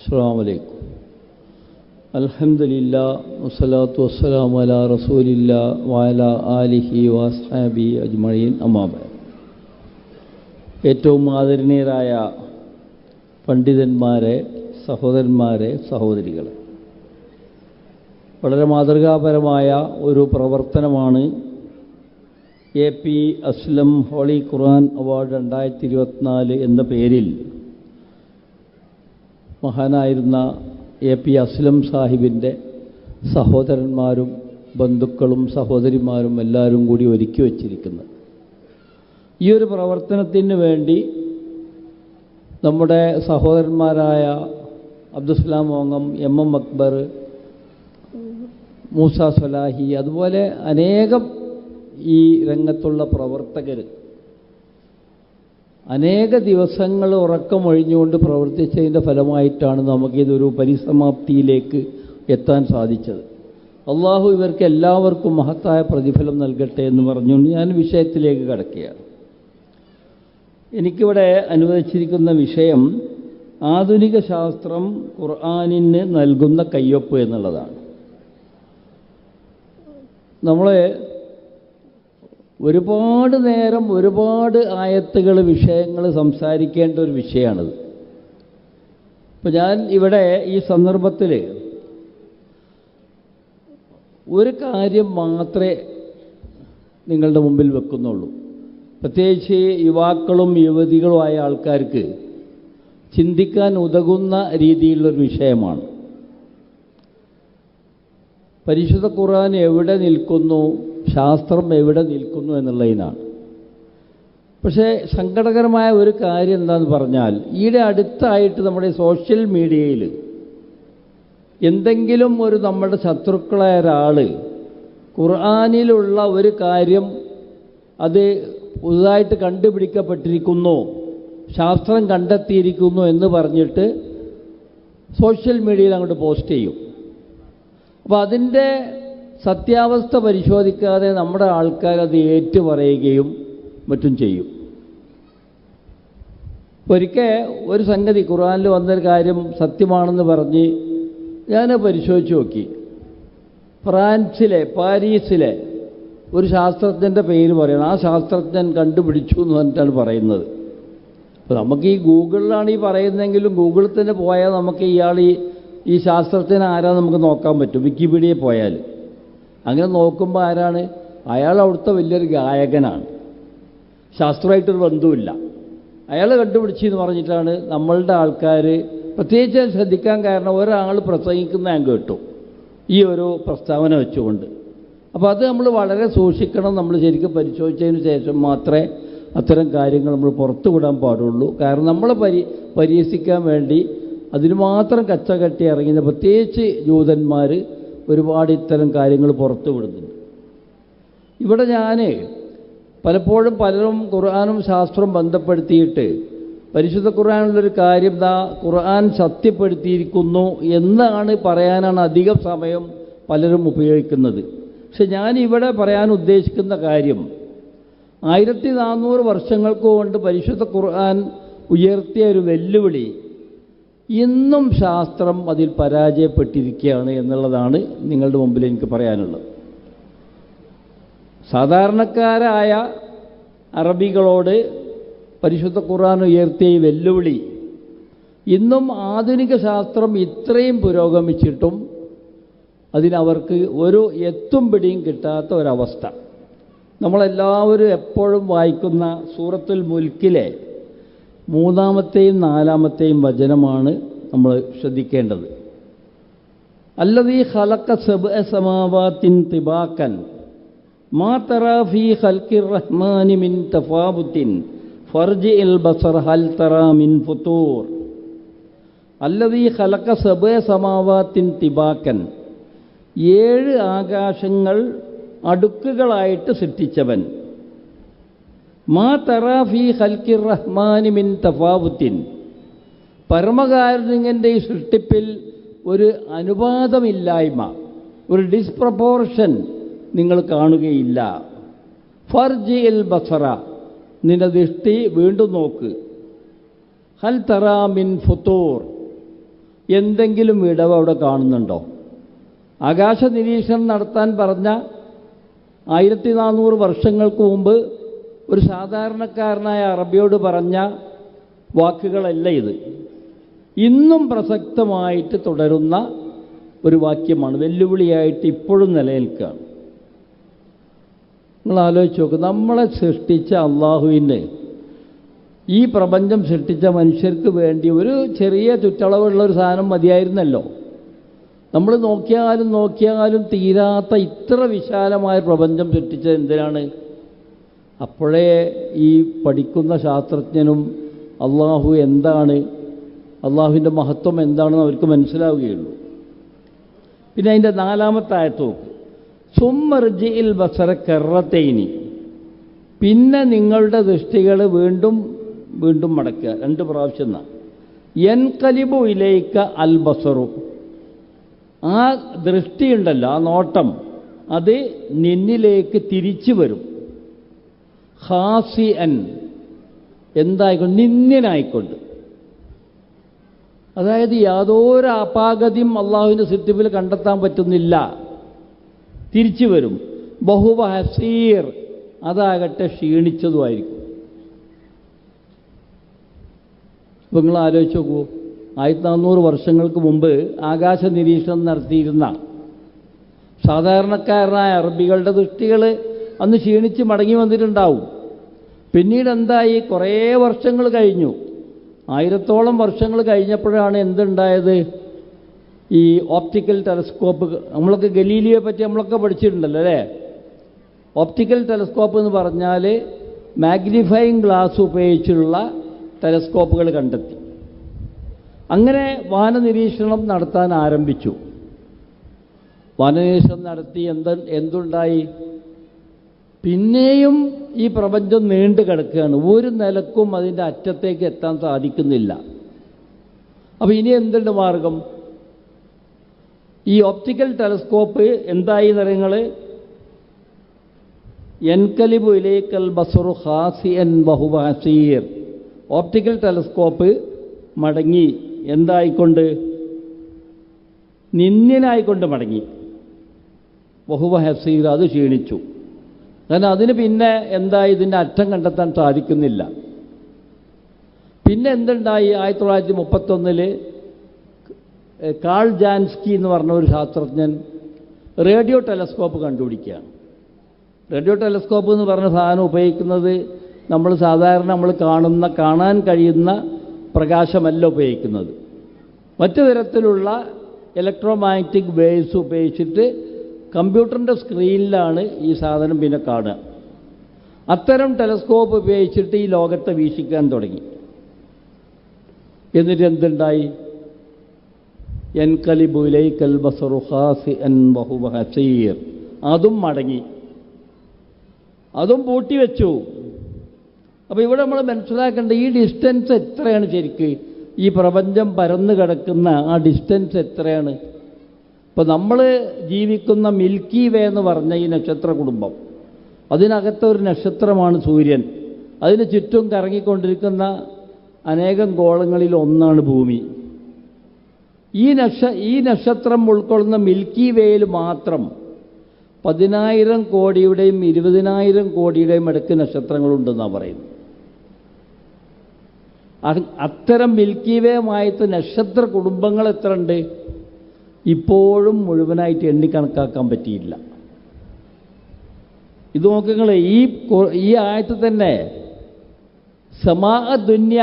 അസ്സാം വലൈക്കും അലഹമില്ല വസ്സലാത്തു വസ്സലാം അല റസൂലില്ല വാല ആലിഹി വാസ്ഹാബി അജ്മഴീൻ അമ്മാബ ഏറ്റവും ആദരണീയരായ പണ്ഡിതന്മാരെ സഹോദരന്മാരെ സഹോദരികളെ. വളരെ മാതൃകാപരമായ ഒരു പ്രവർത്തനമാണ് A P Aslam holy Quran award രണ്ടായിരത്തി ഇരുപത്തിനാല് എന്ന പേരിൽ മഹാനായിരുന്ന എ പി അസ്ലം സാഹിബിന്റെ സഹോദരന്മാരും ബന്ധുക്കളും സഹോദരിമാരും എല്ലാവരും കൂടി ഒരുക്കി വച്ചിരിക്കുന്നത്. ഈ ഒരു പ്രവർത്തനത്തിന് വേണ്ടി നമ്മുടെ സഹോദരന്മാരായ അബ്ദുസ്ലാം മോങ്ങം എം എം അക്ബർ മൂസ സലാഹി അതുപോലെ അനേകം ഈ രംഗത്തുള്ള പ്രവർത്തകർ അനേക ദിവസങ്ങൾ ഉറക്കമൊഴിഞ്ഞുകൊണ്ട് പ്രവർത്തിച്ചതിന്റെ ഫലമായിട്ടാണ് നമുക്കിതൊരു പരിസമാപ്തിയിലേക്ക് എത്താൻ സാധിച്ചത്. അള്ളാഹു ഇവർക്ക് എല്ലാവർക്കും മഹത്തായ പ്രതിഫലം നൽകട്ടെ എന്ന് പറഞ്ഞുകൊണ്ട് ഞാൻ വിഷയത്തിലേക്ക് കടക്കുകയാണ്. എനിക്കിവിടെ അനുവദിച്ചിരിക്കുന്ന വിഷയം ആധുനിക ശാസ്ത്രം ഖുർആാനിന് നൽകുന്ന കയ്യൊപ്പ് എന്നുള്ളതാണ്. നമ്മൾ ഒരുപാട് നേരം ഒരുപാട് ആയത്തുകൾ വിഷയങ്ങൾ സംസാരിക്കേണ്ട ഒരു വിഷയമാണിത്. ഇപ്പം ഞാൻ ഇവിടെ ഈ സന്ദർഭത്തിൽ ഒരു കാര്യം മാത്രമേ നിങ്ങളുടെ മുമ്പിൽ വെക്കുന്നുള്ളൂ. പ്രത്യേകിച്ച് യുവാക്കളും യുവതികളുമായ ആൾക്കാർക്ക് ചിന്തിക്കാൻ ഉതകുന്ന രീതിയിലുള്ളൊരു വിഷയമാണ്. പരിശുദ്ധ ഖുർആൻ എവിടെ നിൽക്കുന്നു? ശാസ്ത്രം എവിടെ നിൽക്കുന്നു എന്നുള്ളതിനാണ്. പക്ഷേ സങ്കടകരമായ ഒരു കാര്യം എന്താന്ന് പറഞ്ഞാൽ ഈയിടെ അടുത്തായിട്ട് നമ്മുടെ സോഷ്യൽ മീഡിയയിൽ എന്തെങ്കിലും ഒരു നമ്മുടെ ശത്രുക്കളായ ഒരാൾ ഖുർആാനിലുള്ള ഒരു കാര്യം അത് പുതുതായിട്ട് കണ്ടുപിടിക്കപ്പെട്ടിരിക്കുന്നു ശാസ്ത്രം കണ്ടെത്തിയിരിക്കുന്നു എന്ന് പറഞ്ഞിട്ട് സോഷ്യൽ മീഡിയയിൽ അങ്ങോട്ട് പോസ്റ്റ് ചെയ്യും. അപ്പോൾ അതിന്റെ സത്യാവസ്ഥ പരിശോധിക്കാതെ നമ്മുടെ ആൾക്കാർ അത് ഏറ്റു പറയുകയും മറ്റും ചെയ്യും. ഒരിക്കൽ ഒരു സംഗതി ഖുറാനിൽ വന്നൊരു കാര്യം സത്യമാണെന്ന് പറഞ്ഞ് ഞാൻ പരിശോധിച്ച് നോക്കി. ഫ്രാൻസിലെ പാരീസിലെ ഒരു ശാസ്ത്രജ്ഞന്റെ പേര് പറയണം ആ ശാസ്ത്രജ്ഞൻ കണ്ടുപിടിച്ചു എന്ന് പറഞ്ഞിട്ടാണ് പറയുന്നത്. അപ്പോൾ നമുക്ക് ഈ ഗൂഗിളിലാണ് ഈ പറയുന്നതെങ്കിലും ഗൂഗിളിൽ തന്നെ പോയാൽ നമുക്ക് ഇയാൾ ഈ ഈ ശാസ്ത്രജ്ഞൻ ആരാ നമുക്ക് നോക്കാൻ പറ്റും. വിക്കിപീഡിയയിൽ പോയാൽ. അങ്ങനെ നോക്കുമ്പോൾ ആരാണ്? അയാൾ അവിടുത്തെ വലിയൊരു ഗായകനാണ്. ശാസ്ത്രമായിട്ടൊരു ബന്ധുവില്ല അയാൾ കണ്ടുപിടിച്ചു എന്ന് പറഞ്ഞിട്ടാണ് നമ്മളുടെ ആൾക്കാർ പ്രത്യേകിച്ച് ശ്രദ്ധിക്കാൻ കാരണം ഒരാൾ പ്രസംഗിക്കുന്ന ഞാൻ കേട്ടു. ഈ ഒരു പ്രസ്താവന വെച്ചുകൊണ്ട്. അപ്പോൾ അത് നമ്മൾ വളരെ സൂക്ഷിക്കണം. നമ്മൾ ശരിക്കും പരിശോധിച്ചതിന് ശേഷം മാത്രമേ അത്തരം കാര്യങ്ങൾ നമ്മൾ പുറത്തു വിടാൻ പാടുള്ളൂ. കാരണം നമ്മളെ പരി പരിഹസിക്കാൻ വേണ്ടി അതിന് മാത്രം കച്ച കെട്ടി ഇറങ്ങിയ പ്രത്യേകിച്ച് ജൂതന്മാർ ഒരുപാട് ഇത്തരം കാര്യങ്ങൾ പുറത്തു വിടുന്നുണ്ട്. ഇവിടെ ഞാൻ പലപ്പോഴും പലരും ഖുർആാനും ശാസ്ത്രവും ബന്ധപ്പെടുത്തിയിട്ട് പരിശുദ്ധ ഖുർആാനുള്ളൊരു കാര്യം ദാ ഖുർആൻ സത്യപ്പെടുത്തിയിരിക്കുന്നു എന്നാണ് പറയാനാണ് അധികം സമയം പലരും ഉപയോഗിക്കുന്നത്. പക്ഷെ ഞാൻ ഇവിടെ പറയാൻ ഉദ്ദേശിക്കുന്ന കാര്യം ആയിരത്തി നാനൂറ് വർഷങ്ങൾക്ക് കൊണ്ട് പരിശുദ്ധ ഖുർആൻ ഉയർത്തിയ ഒരു വെല്ലുവിളി ഇന്നും ശാസ്ത്രം അതിൽ പരാജയപ്പെട്ടിരിക്കുകയാണ് എന്നുള്ളതാണ് നിങ്ങളുടെ മുമ്പിൽ എനിക്ക് പറയാനുള്ളത്. സാധാരണക്കാരായ അറബികളോട് പരിശുദ്ധ ഖുർആൻ ഉയർത്തിയ വെല്ലുവിളി ഇന്നും ആധുനിക ശാസ്ത്രം ഇത്രയും പുരോഗമിച്ചിട്ടും അതിനവർക്ക് ഒരു എത്തും പിടിയും കിട്ടാത്ത ഒരവസ്ഥ. നമ്മളെല്ലാവരും എപ്പോഴും വായിക്കുന്ന സൂറത്തുൽ മുൽക്കിലെ മൂന്നാമത്തെയും നാലാമത്തെയും വചനമാണ് നമ്മൾ ശ്രദ്ധിക്കേണ്ടത്. അല്ലതീ ഹലക്ക സബ് സമാവാത്തിൻ തിബാക്കൻ മാ തറാഫി ഖൽക്കിർ റഹ്മാനി മിൻ തഫാബുത്തിൻ ഫർജി ഇൽ ബസർ ഹൽ തറാ മിൻ ഫുത്തൂർ. അല്ലതീ ഹലക്ക സബ് സമാവാത്തിൻ തിബാക്കൻ ഏഴ് ആകാശങ്ങൾ അടുക്കുകളായിട്ട് സൃഷ്ടിച്ചവൻ. മാ തറാഫി ഹൽക്കിർ റഹ്മാനി മിൻ തഫാവുത്തിൻ. പരമകാരുണ്യന്റെ ഈ സൃഷ്ടിപ്പിൽ ഒരു അനുപാതമില്ലായ്മ ഒരു ഡിസ്പ്രപ്പോർഷൻ നിങ്ങൾ കാണുകയില്ല. ഫർജി എൽ ബസറ നിന്റെ ദൃഷ്ടി വീണ്ടും നോക്ക്. ഹൽ തറാമിൻ ഫുത്തൂർ എന്തെങ്കിലും ഇടവ് അവിടെ കാണുന്നുണ്ടോ? ആകാശ നിരീക്ഷണം നടത്താൻ പറഞ്ഞ ആയിരത്തി നാനൂറ് വർഷങ്ങൾക്ക് മുമ്പ് ഒരു സാധാരണക്കാരനായ അറബിയോട് പറഞ്ഞ വാക്കുകളല്ല ഇത്. ഇന്നും പ്രസക്തമായിട്ട് തുടരുന്ന ഒരു വാക്യമാണ്. വെല്ലുവിളിയായിട്ട് ഇപ്പോഴും നിലനിൽക്കുകയാണ്. നിങ്ങൾ ആലോചിച്ച് നോക്കുക നമ്മളെ സൃഷ്ടിച്ച അള്ളാഹുവിന്റെ ഈ പ്രപഞ്ചം സൃഷ്ടിച്ച മനുഷ്യർക്ക് വേണ്ടി ഒരു ചെറിയ ചുറ്റളവുള്ള ഒരു സാധനം മതിയായിരുന്നല്ലോ. നമ്മൾ നോക്കിയാലും നോക്കിയാലും തീരാത്ത ഇത്ര വിശാലമായ പ്രപഞ്ചം സൃഷ്ടിച്ചത് എന്തിനാണ്? അപ്പോഴേ ഈ പഠിക്കുന്ന ശാസ്ത്രജ്ഞനും അള്ളാഹു എന്താണ് അള്ളാഹുവിന്റെ മഹത്വം എന്താണെന്ന് അവർക്ക് മനസ്സിലാവുകയുള്ളൂ. പിന്നെ അതിന്റെ നാലാമത്തെ ആയത്ത് നോക്ക് സുമ്മർജിയിൽ ബസറ കെറത്തേനി പിന്നെ നിങ്ങളുടെ ദൃഷ്ടികൾ വീണ്ടും വീണ്ടും മടക്കുക. രണ്ട് പ്രാവശ്യം എന്നാ. എൻ കലിബു ഇലേക്ക അൽ ബസറു. ആ ദൃഷ്ടിയുണ്ടല്ലോ ആ നോട്ടം അത് നിന്നിലേക്ക് തിരിച്ചു വരും. ഹാസി അൻ എന്തായിക്കൊണ്ട്? നിന്ദ്യനായിക്കൊണ്ട്. അതായത് യാതൊരു അപാകതയും അള്ളാഹുവിന്റെ സിറ്റിപ്പിൽ കണ്ടെത്താൻ പറ്റുന്നില്ല. തിരിച്ചു വരും. ബഹുവ ഹസീർ. അതാകട്ടെ ക്ഷീണിച്ചതുമായിരിക്കും. ഇപ്പം നിങ്ങൾ ആലോചിച്ച് നോക്കൂ ആയിരത്തി നാനൂറ് വർഷങ്ങൾക്ക് മുമ്പ് ആകാശ നിരീക്ഷണം നടത്തിയിരുന്ന സാധാരണക്കാരനായ അറബികളുടെ ദൃഷ്ടികൾ അന്ന് ക്ഷീണിച്ച് മടങ്ങി വന്നിട്ടുണ്ടാവും. പിന്നീട് എന്തായി? കുറേ വർഷങ്ങൾ കഴിഞ്ഞു. ആയിരത്തോളം വർഷങ്ങൾ കഴിഞ്ഞപ്പോഴാണ് എന്തുണ്ടായത്? ഈ ഓപ്റ്റിക്കൽ ടെലസ്കോപ്പ് നമ്മളൊക്കെ ഗലീലിയെ പറ്റി നമ്മളൊക്കെ പഠിച്ചിട്ടുണ്ടല്ലോ അല്ലേ? ഓപ്റ്റിക്കൽ ടെലസ്കോപ്പ് എന്ന് പറഞ്ഞാൽ മാഗ്നിഫൈങ് ഗ്ലാസ് ഉപയോഗിച്ചുള്ള ടെലസ്കോപ്പുകൾ കണ്ടെത്തി. അങ്ങനെ വാനനിരീക്ഷണം നടത്താൻ ആരംഭിച്ചു. വാനനിരീക്ഷണം നടത്തി എന്ത് എന്തുണ്ടായി? പിന്നെയും ഈ പ്രപഞ്ചം നീണ്ടു കിടക്കുകയാണ്. ഒരു നിലക്കും അതിന്റെ അറ്റത്തേക്ക് എത്താൻ സാധിക്കുന്നില്ല. അപ്പോൾ ഇനി എന്തുണ്ട് മാർഗം? ഈ ഓപ്റ്റിക്കൽ ടെലസ്കോപ്പ് എന്തായി നിറങ്ങൾ എൻകലിബു ഇലേക്കൽ ബസറു ഹാസി ബഹുബാസീർ. ഓപ്റ്റിക്കൽ ടെലസ്കോപ്പ് മടങ്ങി എന്തായിക്കൊണ്ട്? നിന്യനായിക്കൊണ്ട് മടങ്ങി. ബഹുബഹസീർ അത് ക്ഷീണിച്ചു. കാരണം അതിന് പിന്നെ എന്താ ഇതിന്റെ അറ്റം കണ്ടെത്താൻ സാധിക്കുന്നില്ല. പിന്നെ എന്തുണ്ടായി? ആയിരത്തി തൊള്ളായിരത്തി മുപ്പത്തൊന്നിൽ കാൾ ജാൻസ്കി എന്ന് പറഞ്ഞ ഒരു ശാസ്ത്രജ്ഞൻ റേഡിയോ ടെലസ്കോപ്പ് കണ്ടുപിടിക്കുകയാണ്. റേഡിയോ ടെലസ്കോപ്പ് എന്ന് പറഞ്ഞ സാധനം ഉപയോഗിക്കുന്നത് നമ്മൾ സാധാരണ നമ്മൾ കാണുന്ന കാണാൻ കഴിയുന്ന പ്രകാശമല്ല ഉപയോഗിക്കുന്നത്. മറ്റു തരത്തിലുള്ള ഇലക്ട്രോമാഗ്നറ്റിക് വേവ്സ് ഉപയോഗിച്ചിട്ട് കമ്പ്യൂട്ടറിന്റെ സ്ക്രീനിലാണ് ഈ സാധനം പിന്നെ കാണുക. അത്തരം ടെലസ്കോപ്പ് ഉപയോഗിച്ചിട്ട് ഈ ലോകത്തെ വീക്ഷിക്കാൻ തുടങ്ങി. എന്നിട്ട് എന്തുണ്ടായി? എൻ കലിബുലൈ കൽബസറു ഹാസി എൻ ബഹുബഹസീർ അതും മടങ്ങി. അതും പൂട്ടി വെച്ചു. അപ്പോൾ ഇവിടെ നമ്മൾ മനസ്സിലാക്കേണ്ട ഈ ഡിസ്റ്റൻസ് എത്രയാണ് ശരിക്ക്? ഈ പ്രപഞ്ചം പരന്നു കിടക്കുന്ന ആ ഡിസ്റ്റൻസ് എത്രയാണ്? ഇപ്പോൾ നമ്മൾ ജീവിക്കുന്ന മിൽക്കി വേ എന്ന് പറഞ്ഞ ഈ നക്ഷത്ര കുടുംബം അതിനകത്ത് ഒരു നക്ഷത്രമാണ് സൂര്യൻ. അതിന് ചുറ്റും കറങ്ങിക്കൊണ്ടിരിക്കുന്ന അനേകം ഗോളങ്ങളിൽ ഒന്നാണ് ഭൂമി. ഈ നക്ഷ ഈ നക്ഷത്രം ഉൾക്കൊള്ളുന്ന മിൽക്കി വേയിൽ മാത്രം പതിനായിരം കോടിയുടെയും ഇരുപതിനായിരം കോടിയുടെയും ഇടയ്ക്ക് നക്ഷത്രങ്ങളുണ്ടെന്നാണ് പറയുന്നത്. അത് അത്തരം മിൽക്കി വേമായിട്ട് നക്ഷത്ര കുടുംബങ്ങൾ എത്ര ഉണ്ട് ഇപ്പോഴും മുഴുവനായിട്ട് എണ്ണിക്കണക്കാക്കാൻ പറ്റിയില്ല. ഇത് നോക്കുങ്ങൾ ഈ ഈ ആയത്ത് തന്നെ സമാ ദുന്യ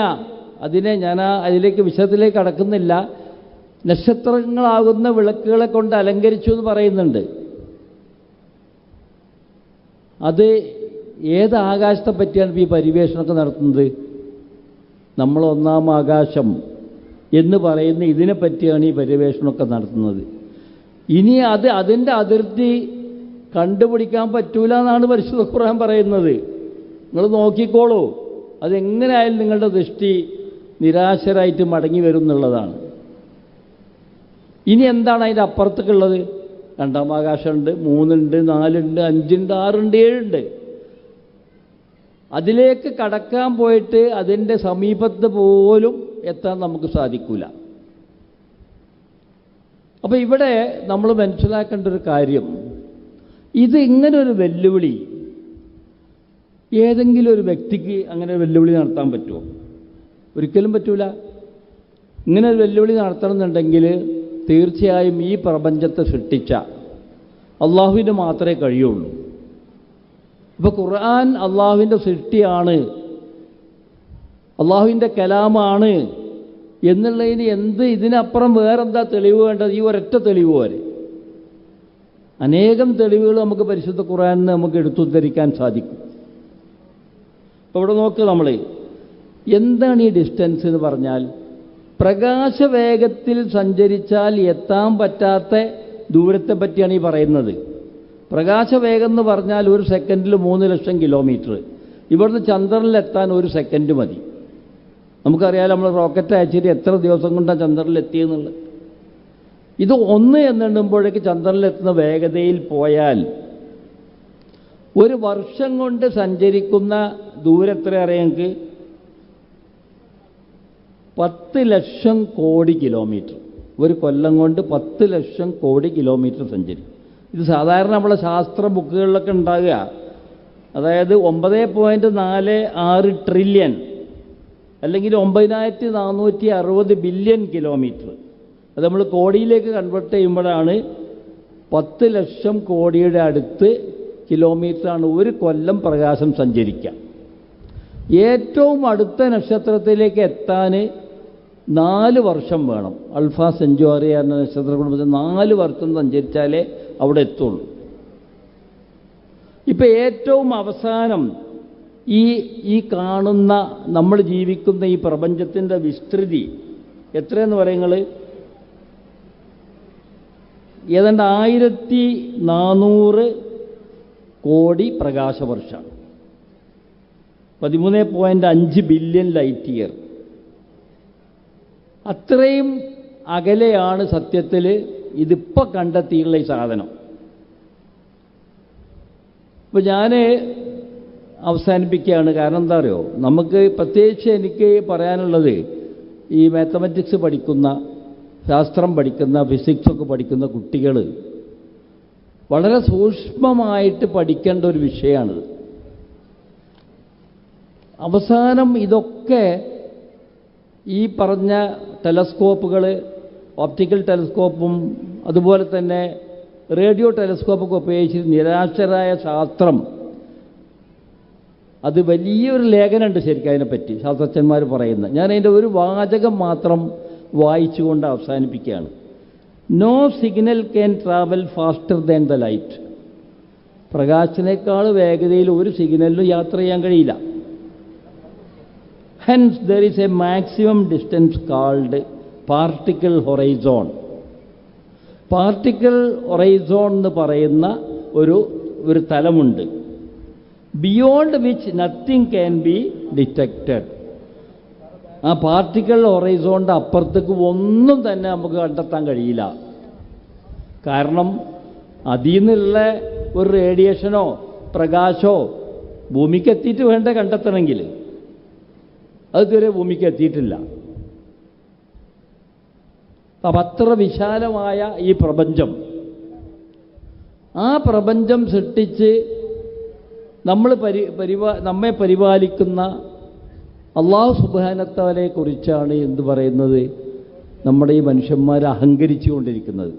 അതിനെ ഞാൻ അതിലേക്ക് വിശദത്തിലേക്ക് അടക്കുന്നില്ല നക്ഷത്രങ്ങളാകുന്ന വിളക്കുകളെ കൊണ്ട് അലങ്കരിച്ചു എന്ന് പറയുന്നുണ്ട്. അത് ഏത് ആകാശത്തെ പറ്റിയാണ് ഈ പരിവേഷണമൊക്കെ നടത്തുന്നത്? നമ്മൾ ഒന്നാം ആകാശം എന്ന് പറയുന്ന ഇതിനെപ്പറ്റിയാണ് ഈ പര്യവേഷണമൊക്കെ നടത്തുന്നത്. ഇനി അത് അതിന്റെ അതിർത്തി കണ്ടുപിടിക്കാൻ പറ്റൂല എന്നാണ് പരിശുദ്ധ ഖുർആൻ പറയുന്നത്. നിങ്ങൾ നോക്കിക്കോളൂ. അതെങ്ങനെയായാലും നിങ്ങളുടെ ദൃഷ്ടി നിരാശരായിട്ട് മടങ്ങി വരും എന്നുള്ളതാണ്. ഇനി എന്താണ് അതിന്റെ അപ്പുറത്തേക്കുള്ളത്? രണ്ടാം ആകാശമുണ്ട് മൂന്നുണ്ട് നാലുണ്ട് അഞ്ചുണ്ട് ആറുണ്ട് ഏഴുണ്ട്. അതിലേക്ക് കടക്കാൻ പോയിട്ട് അതിന്റെ സമീപത്ത് പോലും എത്താൻ നമുക്ക് സാധിക്കൂല. അപ്പോൾ ഇവിടെ നമ്മൾ മനസ്സിലാക്കേണ്ട ഒരു കാര്യം ഇത് ഇങ്ങനെ ഒരു വെല്ലുവിളി ഏതെങ്കിലും ഒരു വ്യക്തിക്ക് അങ്ങനെ വെല്ലുവിളി നടത്താൻ പറ്റുമോ? ഒരിക്കലും പറ്റൂല. ഇങ്ങനെ ഒരു വെല്ലുവിളി നടത്തണമെന്നുണ്ടെങ്കിൽ തീർച്ചയായും ഈ പ്രപഞ്ചത്തെ സൃഷ്ടിച്ച അള്ളാഹുവിന് മാത്രമേ കഴിയുള്ളൂ. അപ്പൊ ഖുർആൻ അള്ളാഹുവിന്റെ സൃഷ്ടിയാണ് അള്ളാഹുവിന്റെ കലാമാണ് എന്നുള്ളതിന് എന്ത് ഇതിനപ്പുറം വേറെന്താ തെളിവ് വേണ്ടത്? ഈ ഒരൊറ്റ തെളിവ് പോലെ അനേകം തെളിവുകൾ നമുക്ക് പരിശുദ്ധ ഖുർആനിന് നമുക്ക് എടുത്തുദ്ധരിക്കാൻ സാധിക്കും. ഇപ്പോൾ ഇവിടെ നോക്കുക നമ്മൾ എന്താണ് ഈ ഡിസ്റ്റൻസ് എന്ന് പറഞ്ഞാൽ? പ്രകാശവേഗത്തിൽ സഞ്ചരിച്ചാൽ എത്താൻ പറ്റാത്ത ദൂരത്തെ പറ്റിയാണ് ഈ പറയുന്നത്. പ്രകാശവേഗം എന്ന് പറഞ്ഞാൽ ഒരു സെക്കൻഡിൽ മൂന്ന് ലക്ഷം കിലോമീറ്റർ ഇവിടുന്ന് ചന്ദ്രനിലെത്താൻ ഒരു സെക്കൻഡ് മതി. നമുക്കറിയാം നമ്മൾ റോക്കറ്റ് അയച്ചിട്ട് എത്ര ദിവസം കൊണ്ടാണ് ചന്ദ്രനിലെത്തിയെന്നുള്ളത് ഇത് ഒന്ന് എന്നെണ്ണുമ്പോഴേക്ക് ചന്ദ്രനിലെത്തുന്ന വേഗതയിൽ പോയാൽ ഒരു വർഷം കൊണ്ട് സഞ്ചരിക്കുന്ന ദൂരത്ര അറിയാമെങ്കിൽ പത്ത് ലക്ഷം കോടി കിലോമീറ്റർ. ഒരു കൊല്ലം കൊണ്ട് പത്ത് ലക്ഷം കോടി കിലോമീറ്റർ സഞ്ചരിക്കും. ഇത് സാധാരണ നമ്മളെ ശാസ്ത്ര ബുക്കുകളിലൊക്കെ ഉണ്ടാകുക. അതായത് ഒമ്പത് പോയിന്റ് നാല് ആറ് ട്രില്യൺ അല്ലെങ്കിൽ ഒമ്പതിനായിരത്തി നാനൂറ്റി അറുപത് ബില്യൺ കിലോമീറ്റർ. അത് നമ്മൾ കോടിയിലേക്ക് കൺവേർട്ട് ചെയ്യുമ്പോഴാണ് പത്ത് ലക്ഷം കോടിയുടെ അടുത്ത് കിലോമീറ്ററാണ് ഒരു കൊല്ലം പ്രകാശം സഞ്ചരിക്കുക. ഏറ്റവും അടുത്ത നക്ഷത്രത്തിലേക്ക് എത്താൻ നാല് വർഷം വേണം. അൾഫ സെഞ്ചുറി എന്ന നക്ഷത്ര കുടുംബത്തിൽ നാല് വർഷം സഞ്ചരിച്ചാലേ അവിടെ എത്തുള്ളൂ. ഇപ്പം ഏറ്റവും അവസാനം ഈ ഈ കാണുന്ന നമ്മൾ ജീവിക്കുന്ന ഈ പ്രപഞ്ചത്തിന്റെ വിസ്തൃതി എത്രയെന്ന് പറയുങ്ങൾ ഏതാണ്ട് ആയിരത്തി നാനൂറ് കോടി പ്രകാശവർഷമാണ് പതിമൂന്ന് പോയിന്റ് അഞ്ച് ബില്യൺ ലൈറ്റ് ഇയർ. അത്രയും അകലെയാണ് സത്യത്തിൽ ഇതിപ്പോൾ കണ്ടെത്തിയുള്ള ഈ സാധനം. ഇപ്പം ഞാൻ അവസാനിപ്പിക്കുകയാണ്. കാരണം എന്താ അറിയോ? നമുക്ക് പ്രത്യേകിച്ച് എനിക്ക് പറയാനുള്ളത് ഈ മാത്തമാറ്റിക്സ് പഠിക്കുന്ന ശാസ്ത്രം പഠിക്കുന്ന ഫിസിക്സൊക്കെ പഠിക്കുന്ന കുട്ടികൾ വളരെ സൂക്ഷ്മമായിട്ട് പഠിക്കേണ്ട ഒരു വിഷയമാണിത് അവസാനം ഇതൊക്കെ ഈ പറഞ്ഞ ടെലസ്കോപ്പുകൾ ഓപ്റ്റിക്കൽ ടെലസ്കോപ്പും അതുപോലെ തന്നെ റേഡിയോ ടെലസ്കോപ്പൊക്കെ ഉപയോഗിച്ച് നിരാശരായ ശാസ്ത്രം അത് വലിയൊരു ലേഖനമുണ്ട് ശരിക്കും അതിനെപ്പറ്റി ശാസ്ത്രജ്ഞന്മാർ പറയുന്നത്. ഞാൻ അതിന്റെ ഒരു വാചകം മാത്രം വായിച്ചുകൊണ്ട് അവസാനിപ്പിക്കുകയാണ്. No signal can travel faster than the light പ്രകാശനേക്കാൾ വേഗതയിൽ ഒരു സിഗ്നലിലും യാത്ര ചെയ്യാൻ കഴിയില്ല. Hence there is a maximum distance called particle horizon particle horizon എന്ന് പറയുന്ന ഒരു ഒരു തലമുണ്ട്. Beyond which nothing can be detected ആ പാർട്ടിക്കൽ ഹൊറൈസോണിന്റെ അപ്പുറത്തേക്ക് ഒന്നും തന്നെ നമുക്ക് കണ്ടെത്താൻ കഴിയില്ല. കാരണം അതിൽ നിന്നുള്ള ഒരു റേഡിയേഷനോ പ്രകാശോ ഭൂമിക്ക് എത്തിയിട്ട് വേണ്ട കണ്ടെത്തണമെങ്കിൽ. അത് ഇതുവരെ ഭൂമിക്ക് എത്തിയിട്ടില്ല. അപ്പം അത്ര വിശാലമായ ഈ പ്രപഞ്ചം. ആ പ്രപഞ്ചം സൃഷ്ടിച്ച് നമ്മൾ പരി പരിപാ നമ്മെ പരിപാലിക്കുന്ന അള്ളാഹു സുബാനത്തവനെ കുറിച്ചാണ് എന്ത് പറയുന്നത്? നമ്മുടെ ഈ മനുഷ്യന്മാർ അഹങ്കരിച്ചു കൊണ്ടിരിക്കുന്നത്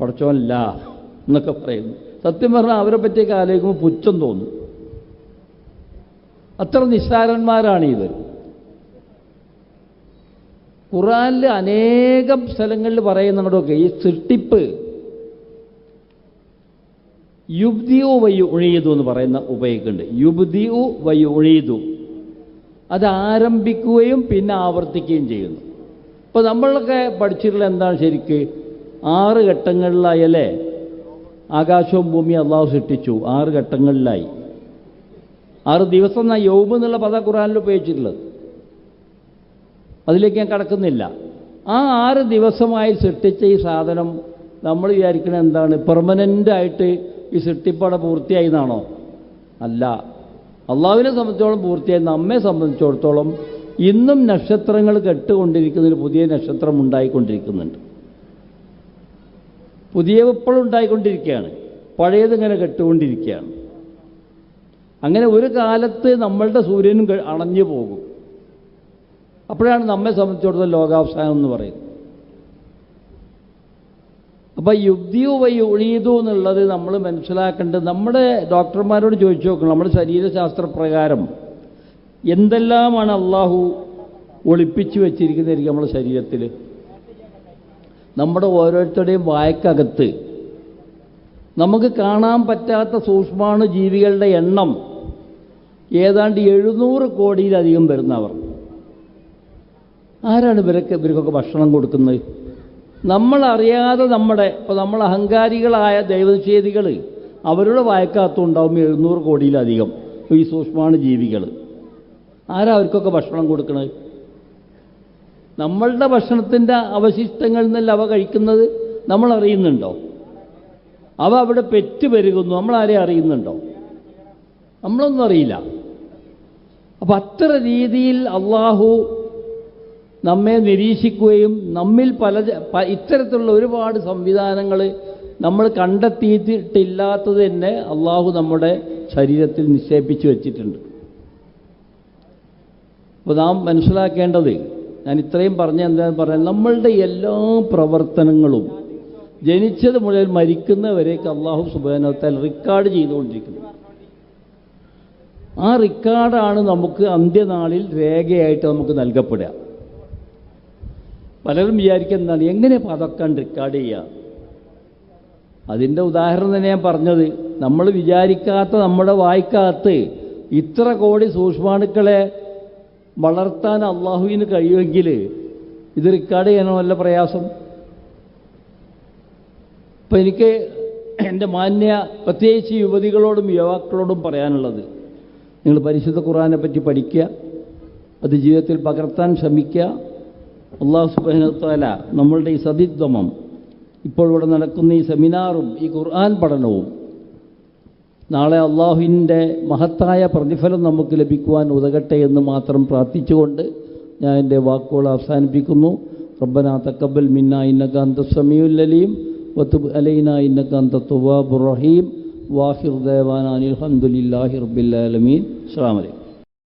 പടച്ചോനല്ല എന്നൊക്കെ പറയുന്നു. സത്യം പറഞ്ഞാൽ അവരെ പറ്റിയൊക്കെ ആലോചിക്കുമ്പോൾ പുച്ഛം തോന്നും. അത്ര നിസ്സാരന്മാരാണ് ഇവർ. ഖുറാനിൽ അനേകം സ്ഥലങ്ങളിൽ പറയുന്നുണ്ടൊക്കെ ഈ സൃഷ്ടിപ്പ് യുബ്ദിയു വയ്യു ഒഴിയതു എന്ന് പറയുന്ന ഉപയോഗിക്കുന്നുണ്ട്. യുബ്ദിയു വയ്യു ഒഴിയതു അത് ആരംഭിക്കുകയും പിന്നെ ആവർത്തിക്കുകയും ചെയ്യുന്നു. ഇപ്പോൾ നമ്മളൊക്കെ പഠിച്ചിട്ടുള്ള എന്താണ് ശരിക്ക്? ആറ് ഘട്ടങ്ങളിലായല്ലേ? ആകാശവും ഭൂമിയും അള്ളാഹു സൃഷ്ടിച്ചു. ആറ് ഘട്ടങ്ങളിലായി. ആറ് ദിവസം എന്നാ യോബ് എന്നുള്ള പദ ഖുറാനിൽ ഉപയോഗിച്ചിട്ടുള്ളത്. അതിലേക്ക് ഞാൻ കടക്കുന്നില്ല. ആ ആറ് ദിവസമായി സൃഷ്ടിച്ച ഈ സാധനം നമ്മൾ വിചാരിക്കുന്നത് എന്താണ്? പെർമനന്റ് ആയിട്ട് ഈ സൃഷ്ടിപ്പട പൂർത്തിയായി എന്നാണോ അല്ല. അള്ളാഹുവിനെ സംബന്ധിച്ചോളം പൂർത്തിയായി. നമ്മെ സംബന്ധിച്ചിടത്തോളം ഇന്നും നക്ഷത്രങ്ങൾ കെട്ടുകൊണ്ടിരിക്കുന്ന ഒരു പുതിയ നക്ഷത്രം ഉണ്ടായിക്കൊണ്ടിരിക്കുന്നുണ്ട്. പുതിയ ഇപ്പോഴും ഉണ്ടായിക്കൊണ്ടിരിക്കുകയാണ്. പഴയത് ഇങ്ങനെ കെട്ടുകൊണ്ടിരിക്കുകയാണ്. അങ്ങനെ ഒരു കാലത്ത് നമ്മളുടെ സൂര്യനും അണഞ്ഞു പോകും. അപ്പോഴാണ് നമ്മെ സംബന്ധിച്ചിടത്തോളം ലോകാവസാനം എന്ന് പറയുന്നത്. അപ്പോൾ യുദ്ധിയോ വൈ ഒഴിയതു എന്നുള്ളത് നമ്മൾ മനസ്സിലാക്കേണ്ടത് നമ്മുടെ ഡോക്ടർമാരോട് ചോദിച്ചു നോക്കണം. നമ്മുടെ ശരീരശാസ്ത്രപ്രകാരം എന്തെല്ലാമാണ് അള്ളാഹു ഒളിപ്പിച്ചു വെച്ചിരിക്കുന്നതായിരിക്കും നമ്മുടെ ശരീരത്തിൽ? നമ്മുടെ ഓരോരുത്തരുടെയും വായക്കകത്ത്. നമുക്ക് കാണാൻ പറ്റാത്ത സൂക്ഷ്മാണു ജീവികളുടെ എണ്ണം ഏതാണ്ട് എഴുന്നൂറ് കോടിയിലധികം വരുന്നവർ. ആരാണ് ഇവരൊക്കെ ഇവർക്കൊക്കെ ഭക്ഷണം കൊടുക്കുന്നത്? നമ്മളറിയാതെ നമ്മുടെ ഇപ്പോൾ നമ്മൾ അഹങ്കാരികളായ ദൈവനിഷേധികൾ അവരുടെ വായക്കകത്തുണ്ടാവും എഴുന്നൂറ് കോടിയിലധികം ഈ സൂക്ഷ്മമാണ് ജീവികൾ. ആരാ അവർക്കൊക്കെ ഭക്ഷണം കൊടുക്കണത്? നമ്മളുടെ ഭക്ഷണത്തിന്റെ അവശിഷ്ടങ്ങളിൽ നിന്നല്ല അവ കഴിക്കുന്നത്? നമ്മൾ അറിയുന്നുണ്ടോ? അവ അവിടെ പെറ്റ് പെരുകുന്നു. നമ്മളാരെ അറിയുന്നുണ്ടോ? നമ്മളൊന്നും അറിയില്ല. അപ്പം അത്ര രീതിയിൽ അള്ളാഹു നമ്മെ നിരീക്ഷിക്കുകയും നമ്മിൽ പല ഇത്തരത്തിലുള്ള ഒരുപാട് സംവിധാനങ്ങൾ നമ്മൾ കണ്ടെത്തിയിട്ടില്ലാത്തത് തന്നെ അള്ളാഹു നമ്മുടെ ശരീരത്തിൽ നിക്ഷേപിച്ചു വച്ചിട്ടുണ്ട്. അപ്പോൾ നാം മനസ്സിലാക്കേണ്ടത് ഞാൻ ഇത്രയും പറഞ്ഞ എന്താണെന്ന് പറഞ്ഞാൽ നമ്മളുടെ എല്ലാ പ്രവർത്തനങ്ങളും ജനിച്ചത് മുതൽ മരിക്കുന്നവരേക്ക് അള്ളാഹു സുബേനത്താൽ റെക്കോർഡ് ചെയ്തുകൊണ്ടിരിക്കുന്നു. ആ റെക്കോർഡാണ് നമുക്ക് അന്ത്യനാളിൽ രേഖയായിട്ട് നമുക്ക് നൽകപ്പെടുക. പലരും വിചാരിക്കുക എന്താണ്? എങ്ങനെ ഇപ്പം അതൊക്കെ റെക്കോർഡ് ചെയ്യുക അതിന്റെ ഉദാഹരണം തന്നെ ഞാൻ പറഞ്ഞത് നമ്മൾ വിചാരിക്കാത്ത നമ്മുടെ വായിക്കാത്ത് ഇത്ര കോടി സൂക്ഷ്മാണുക്കളെ വളർത്താൻ അള്ളാഹുവിന് കഴിയുമെങ്കിൽ ഇത് റെക്കോർഡ് ചെയ്യാനോ വല്ല പ്രയാസം? ഇപ്പം എനിക്ക് എന്റെ മാന്യ പ്രത്യേകിച്ച് യുവതികളോടും യുവാക്കളോടും പറയാനുള്ളത് നിങ്ങൾ പരിശുദ്ധ ഖുറാനെ പറ്റി പഠിക്കുക അത് ജീവിതത്തിൽ പകർത്താൻ ശ്രമിക്കുക അള്ളാഹു സുബാനത്താല നമ്മളുടെ ഈ സതിദ്വമം ഇപ്പോൾ ഇവിടെ നടക്കുന്ന ഈ സെമിനാറും ഈ ഖുർആൻ പഠനവും നാളെ അള്ളാഹുവിന്റെ മഹത്തായ പ്രതിഫലം നമുക്ക് ലഭിക്കുവാൻ ഉതകട്ടെ എന്ന് മാത്രം പ്രാർത്ഥിച്ചുകൊണ്ട് ഞാൻ എന്റെ വാക്കുകൾ അവസാനിപ്പിക്കുന്നു. റബ്ബന തക്കബൽ മിന്ന ഇന്നകാന്ത സമീഉല്ലലീം വത്തുബ് അലൈന ഇന്നകാന്ത തുവാബുറഹീം വാഹിർ ദേവാന അനിൽ ഹംദുലില്ലാഹി റബ്ബിൽ ആലമീൻ. അസ്സലാമു അലൈക്കും.